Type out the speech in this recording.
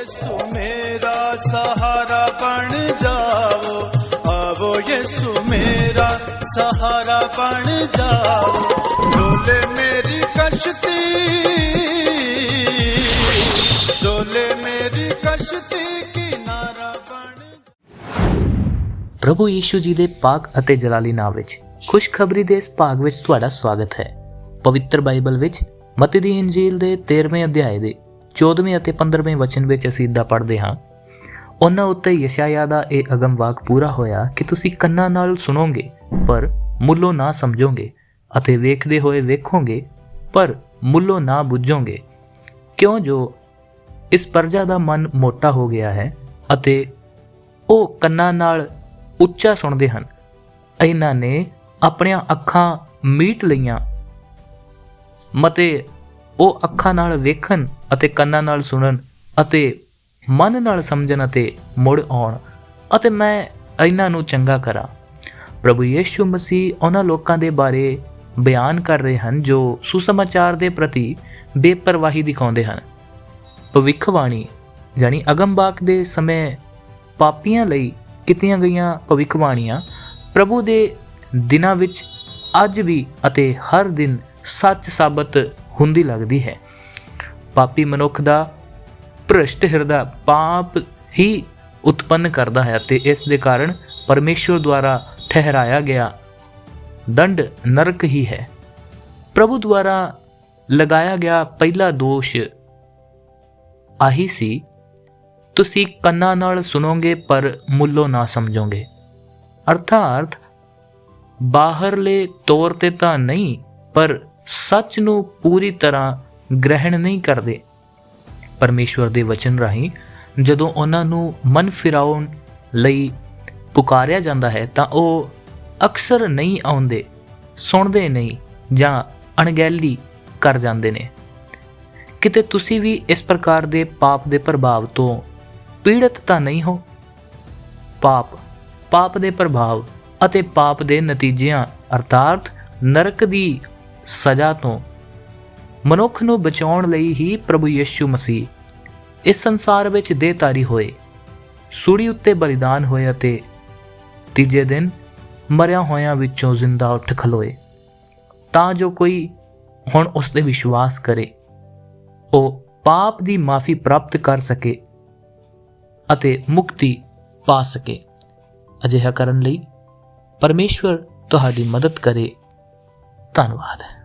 ਯਿਸੂ ਮੇਰਾ ਸਹਾਰਾ ਬਣ ਜਾਓ ਆਵੋ ਯਿਸੂ ਮੇਰਾ ਸਹਾਰਾ ਬਣ ਜਾਓ ਡੋਲੇ ਮੇਰੀ ਕਸ਼ਤੀ ਡੋਲੇ ਮੇਰੀ ਕਸ਼ਤੀ ਕਿਨਾਰਾ ਬਣ ਪ੍ਰਭੂ ਯੀਸ਼ੂ ਜੀ ਦੇ ਪਾਕ ਅਤੇ ਜਲਾਲੀ ਨਾਮ ਵਿੱਚ ਖੁਸ਼ਖਬਰੀ ਦੇ ਇਸ ਭਾਗ ਵਿੱਚ ਤੁਹਾਡਾ ਸਵਾਗਤ ਹੈ ਪਵਿੱਤਰ ਬਾਈਬਲ ਵਿੱਚ ਮਤੀ ਦੀ ਇੰਜੀਲ ਦੇ 13ਵੇਂ ਅਧਿਆਏ ਦੇ 14ਵੇਂ ਅਤੇ 15ਵੇਂ ਵਚਨ ਵਿੱਚ ਅਸੀਂ ਇਦਾਂ ਪੜ੍ਹਦੇ ਹਾਂ, ਉਹਨਾਂ ਉੱਤੇ ਯਸ਼ਾਇਆ ਦਾ ਇਹ ਅਗਮ ਵਾਕ ਪੂਰਾ ਹੋਇਆ ਕਿ ਤੁਸੀਂ ਕੰਨਾਂ ਨਾਲ ਸੁਣੋਗੇ, ਪਰ ਮੁੱਲੋਂ ਨਾ ਸਮਝੋਗੇ ਅਤੇ ਵੇਖਦੇ ਹੋਏ ਵੇਖੋਗੇ, ਪਰ ਮੁੱਲੋਂ ਨਾ ਬੁੱਝੋਗੇ। ਕਿਉਂ ਜੋ ਇਸ ਪ੍ਰਜਾ ਦਾ ਮਨ ਮੋਟਾ ਹੋ ਗਿਆ ਹੈ ਅਤੇ ਉਹ ਕੰਨਾਂ ਨਾਲ ਉੱਚਾ ਸੁਣਦੇ ਹਨ, ਇਹਨਾਂ ਨੇ ਆਪਣੀਆਂ ਅੱਖਾਂ ਮੀਟ ਲਈਆਂ, ਮਤੇ ਉਹ ਅੱਖਾਂ ਨਾਲ ਵੇਖਣ ਅਤੇ ਕੰਨਾਂ ਨਾਲ ਸੁਣਨ ਅਤੇ ਮਨ ਨਾਲ ਸਮਝਣ ਅਤੇ ਮੁੜ ਆਉਣ। ਅਤੇ ਮੈਂ ਇਹਨਾਂ ਨੂੰ ਚੰਗਾ ਕਰਾਂ। ਪ੍ਰਭੂ ਯੀਸ਼ੂ ਮਸੀਹ ਉਹਨਾਂ ਲੋਕਾਂ ਦੇ ਬਾਰੇ ਬਿਆਨ ਕਰ ਰਹੇ ਹਨ ਜੋ ਸੁਸਮਾਚਾਰ ਦੇ ਪ੍ਰਤੀ ਬੇਪਰਵਾਹੀ ਦਿਖਾਉਂਦੇ ਹਨ। ਭਵਿੱਖਬਾਣੀ ਜਾਨੀ ਅਗੰਬਾਕ ਦੇ ਸਮੇਂ ਪਾਪੀਆਂ ਲਈ ਕੀਤੀਆਂ ਗਈਆਂ ਭਵਿੱਖਬਾਣੀਆਂ ਪ੍ਰਭੂ ਦੇ ਦਿਨਾਂ ਵਿੱਚ ਅੱਜ ਵੀ ਅਤੇ ਹਰ ਦਿਨ ਸੱਚ ਸਾਬਤ ਹੁੰਦੀ ਲੱਗਦੀ ਹੈ। ਪਾਪੀ ਮਨੁੱਖ ਦਾ ਭ੍ਰਸ਼ਟ ਹਿਰਦਾ ਪਾਪ ਹੀ ਉਤਪੰਨ ਕਰਦਾ ਹੈ ਅਤੇ ਇਸ ਦੇ ਕਾਰਨ ਪਰਮੇਸ਼ਵਰ ਦੁਆਰਾ ਠਹਿਰਾਇਆ ਗਿਆ ਦੰਡ ਨਰਕ ਹੀ ਹੈ। ਪ੍ਰਭੂ ਦੁਆਰਾ ਲਗਾਇਆ ਗਿਆ ਪਹਿਲਾ ਦੋਸ਼ ਆਹੀ ਸੀ, ਤੁਸੀਂ ਕੰਨਾਂ ਨਾਲ ਸੁਣੋਗੇ ਪਰ ਮੁੱਲੋਂ ਨਾ ਸਮਝੋਗੇ। ਅਰਥਾਤ ਬਾਹਰਲੇ ਤੌਰ ਤੇ ਤਾਂ ਨਹੀਂ, ਪਰ ਸੱਚ ਨੂੰ ਪੂਰੀ ਤਰ੍ਹਾਂ ਗ੍ਰਹਿਣ ਨਹੀਂ ਕਰਦੇ। ਪਰਮੇਸ਼ਵਰ ਦੇ ਵਚਨ ਰਾਹੀਂ ਜਦੋਂ ਉਹਨਾਂ ਨੂੰ ਮਨ ਫਿਰਾਉਣ ਲਈ ਪੁਕਾਰਿਆ ਜਾਂਦਾ ਹੈ, ਤਾਂ ਉਹ ਅਕਸਰ ਨਹੀਂ ਆਉਂਦੇ, ਸੁਣਦੇ ਨਹੀਂ ਜਾਂ ਅਣਗਹਿਲੀ ਕਰ ਜਾਂਦੇ ਨੇ। ਕਿਤੇ ਤੁਸੀਂ ਵੀ ਇਸ ਪ੍ਰਕਾਰ ਦੇ ਪਾਪ ਦੇ ਪ੍ਰਭਾਵ ਤੋਂ ਪੀੜਤ ਤਾਂ ਨਹੀਂ ਹੋ? ਪਾਪ ਪਾਪ ਦੇ ਪ੍ਰਭਾਵ ਅਤੇ ਪਾਪ ਦੇ ਨਤੀਜਿਆਂ ਅਰਥਾਤ ਨਰਕ ਦੀ ਸਜ਼ਾ ਤੋਂ ਮਨੁੱਖ ਨੂੰ ਬਚਾਉਣ ਲਈ ਹੀ ਪ੍ਰਭੂ ਯੀਸ਼ੂ ਮਸੀਹ ਇਸ ਸੰਸਾਰ ਵਿੱਚ ਦੇਹਧਾਰੀ ਹੋਏ ਸੂੜੀ ਉੱਤੇ ਬਲੀਦਾਨ ਹੋਏ ਅਤੇ ਤੀਜੇ ਦਿਨ ਮਰਿਆ ਹੋਇਆਂ ਵਿੱਚੋਂ ਜ਼ਿੰਦਾ ਉੱਠ ਖਲੋਏ। ਤਾਂ ਜੋ ਕੋਈ ਹੁਣ ਉਸ ਤੇ ਵਿਸ਼ਵਾਸ ਕਰੇ, ਉਹ ਪਾਪ ਦੀ ਮਾਫੀ ਪ੍ਰਾਪਤ ਕਰ ਸਕੇ ਅਤੇ ਮੁਕਤੀ ਪਾ ਸਕੇ। ਅਜਿਹਾ ਕਰਨ ਲਈ ਪਰਮੇਸ਼ਵਰ ਤੁਹਾਡੀ ਮਦਦ ਕਰੇ। ਧੰਨਵਾਦ।